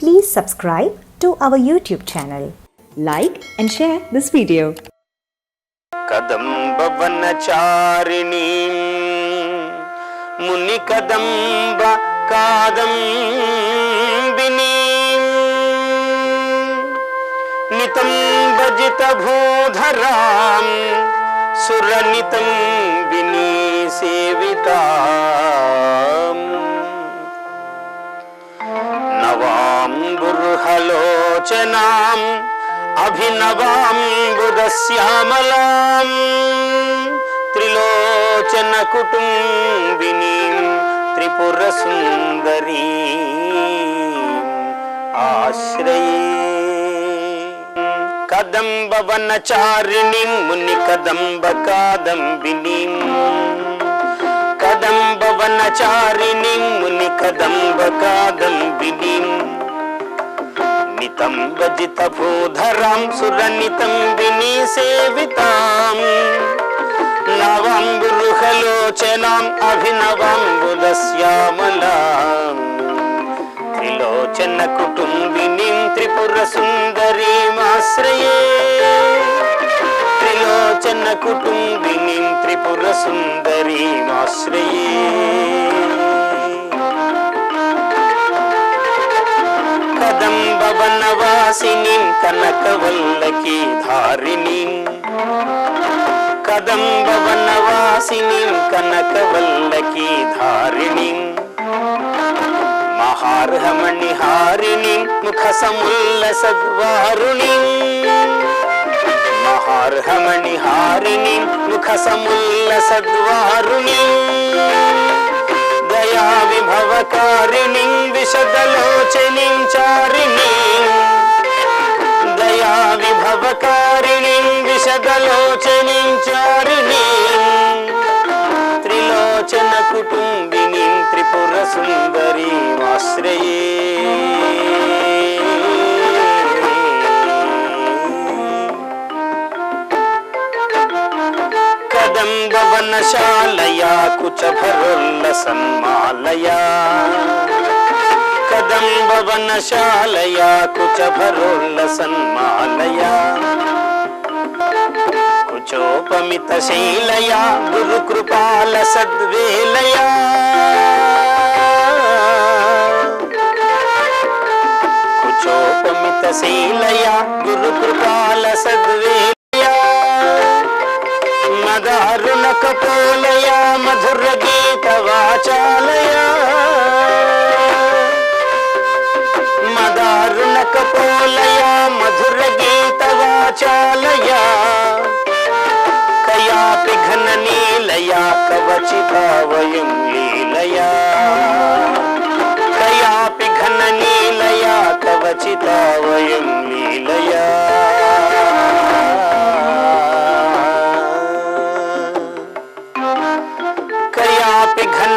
Please subscribe to our YouTube channel. Like and share this video. కదంబవనచారిణీ ముని కదంబ కాదంబిని నితం భజిత భూధరాం సురనితం వినీ సేవితా నవాంబుర్హలోచనాం అభినవాంబుదశ్యామలాం త్రిలోచన కుటుంబినీం త్రిపుర నితం భజిత భూధరాం సురణితం విని సేవితాం నవాంబురుహలోచనాం అభినవాంబుదశ్యామలాం త్రిలోచన కుటుంబినీం త్రిపుర సుందరీమాశ్రయే. త్రిలోచన కుటుంబినీం త్రిపుర సుందరీమాశ్రయే. కదంబవనవాసినీం కనకవల్లకి ధారిణీం. కదంబవనవాసినీం కనకవల్లకి ధారిణీం. మహార్హమణిహారిణీం ముఖ సముల్ల సద్వారుణీం. మహార్హమణిహారిణీం ముఖ సముల్ల సద్వారుణీం. దయా విభవకారిణీం విశదలోచనీం చారిణీం విశదలోచనీం చారిణీం త్రిలోచన కుటుంబిని త్రిపుర సుందరి ఆశ్రయే. కదంబవనశాలయా కుచభరుల్ల సన్మాలయా కదంబవనశాలయా కుచభరుల్ల సన్మాలయా చోపమిత శైలయా గురు కృపాల సద్వేలయా కుచోపమిత శైలయా గురు కృపాల సద్వేలయా మదారుణ కపోలయా మధుర గీత వాచాలయా మదారుణ కపోలయా మధుర గీత వాచాలయా కయాపి ఘన నీలయా కవచితా వయం లీలయా. కయాపి ఘన నీలయా కవచితా వయం లీలయా. కయాపి ఘన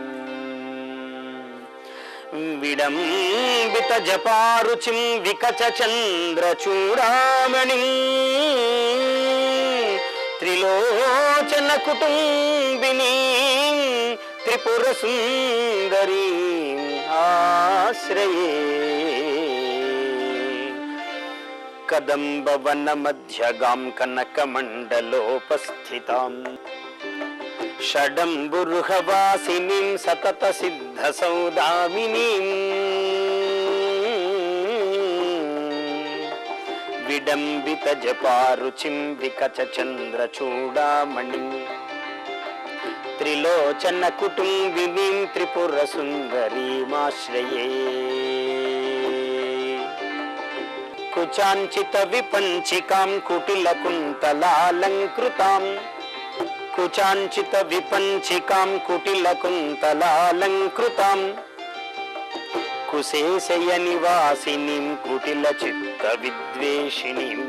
విడంబిత జపారుచిం వికచ చంద్ర చూడామణి త్రిలోచన కుటుంబిని త్రిపుర సుందరీ ఆశ్రయే. కదంబవన మధ్యగాం కనకమండలోపస్థితాం. షడంబురుహవాసినీం సతత సిద్ధ సౌదామినీం విడంబిత జపారుచిం వికచ చంద్ర చూడామణి త్రిలోచన కుటుంబినీం త్రిపుర సుందరీమాశ్రయే కుచాంచిత విపంచికాం కుటిల కుంతలాలంకృతాం కుచాంచిత విపంచికాం కుటిలకుంతలాలంకృతాం కుశేషయ నివాసినీం కుటిల చిత్త విద్వేషిణీం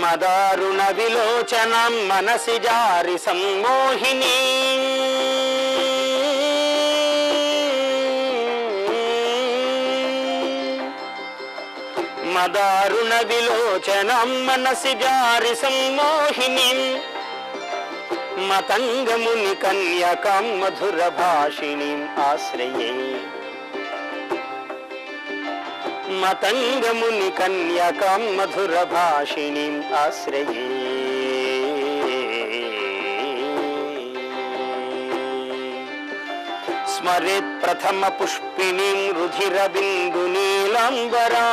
మదారుణ విలోచనం మనసి జారి సమ్మోహిని మదారుణ విలోచనం మనసి జారి సమ్మోహిని मतंग मुनि कन्या मधुर भाषिणी आश्रिए मतंग मतङ्गमुनि कन्यकां मधुर भाषिणी मतङ्गमुनि कन्यकां प्रथम पुष्पिणी रुधिर बिंदु नीलांबरा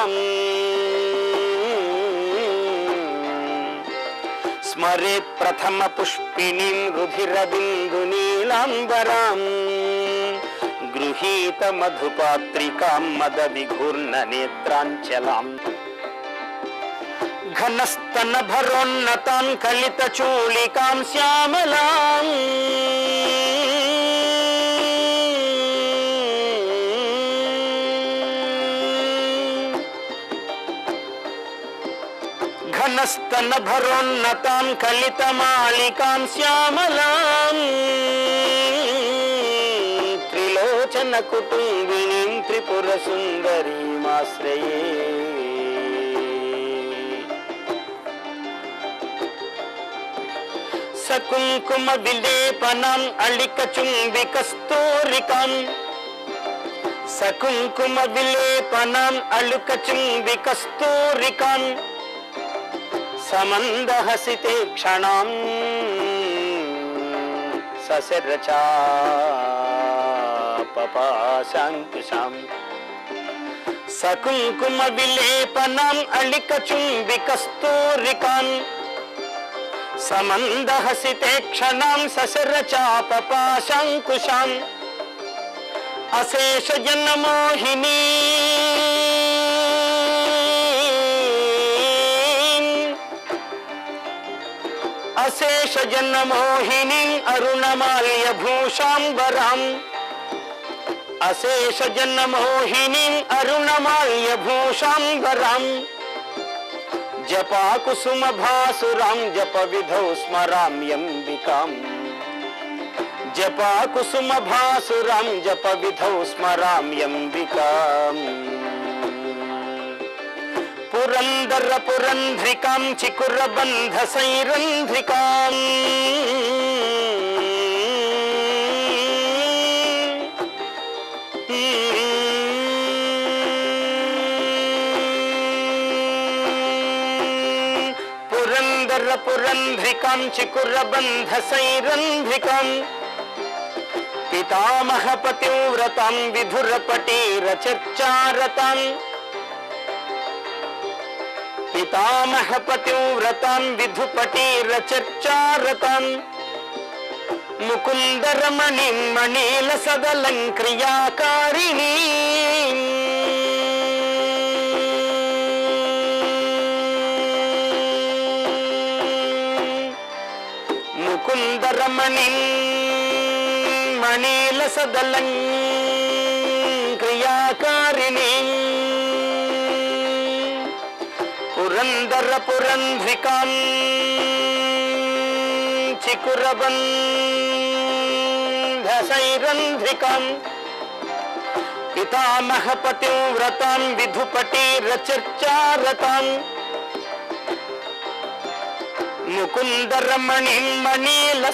స్మరే ప్రథమ పుష్పిణీం రుధిర నీలాంబరాం గృహీత మధుపాత్రికాం మద విఘూర్ణ నేత్రాంచలాం ఘనస్తన భరోన్నతాం కలిత చూళికాం శ్యామలాం ఘనస్తన కలితమాళికాం శ్యామలాం. త్రిలోచన కుటుంబినీం త్రిపుర సుందరీమాశ్రయే. సకుంకుమ విలేపనం అళిక చుంబిక స్తోరికం. సకుంకుమ విలేపనం అళుక చుంబిక స్తోరికం. సమందహసితే క్షణాం సశరచాపపాశాంకుశాం సకుంకుమ విలేపనాం అళిక చుంబిక స్తోరికాం సమందహసితే శేష సశరచాపపాశాంకుశాం అశేష అరుణమాల్య భూషాంబరాం అశేష జన్మోహినీం అరుణమాల్య భూషాంబరాం జపాకుసుమ భాసురాం జప విధౌ స్మరామ్యంబికాం జపాకుసుమ భాసురాం జప విధౌ స్మరామ్యంబికాం पुरंदर पुरंध्रिकां चिकुरबंध सैरंध्रिका पुरंदर पुरंध्रिकां चिकुरबंध सैरंध्रिका पितामह पतिव्रतां विधुरपटीरचर्चारताम्। పితామహపతిం విధుర పటీర చర్చారతాం పితామహ పతివ్రతాం విధుపటీర చర్చారతాం ముకుందరమణిం మణీల సదలం క్రియాకారిణీ ముకుందరమణిం మణీల సదలం క్రియాకారిణీ పురందర పురంధ్రికాం చికురబంధసైరంధ్రికాం పితామహ పతివ్రతాం విధుపటీర చర్చారతాం ముకుందరమణిం మణీల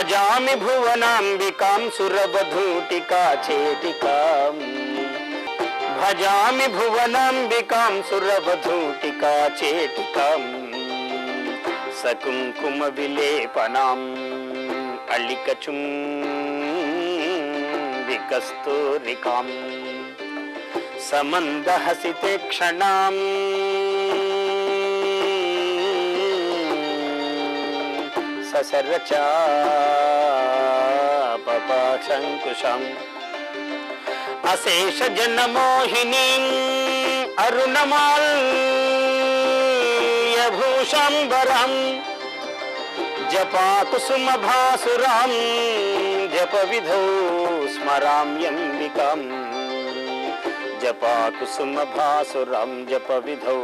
भजामि भुवनाम्बिकां सुरबधूटिका चेटिका भजामि भुवनाम्बिकां सुरबधूटिका चेटिकां सकुङ्कुमविलेपनाम् अलिकचु समन्दहसिते क्षणाम् ससरचापपाशङ्कुशम् अशेषजनमोहिनीम् अरुणमाल्यभूषम्बरम् जपा जपविधौ स्मराम्यम्बिकाम् जप जपविधौ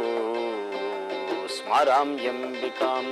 स्मराम्यम्बिकाम्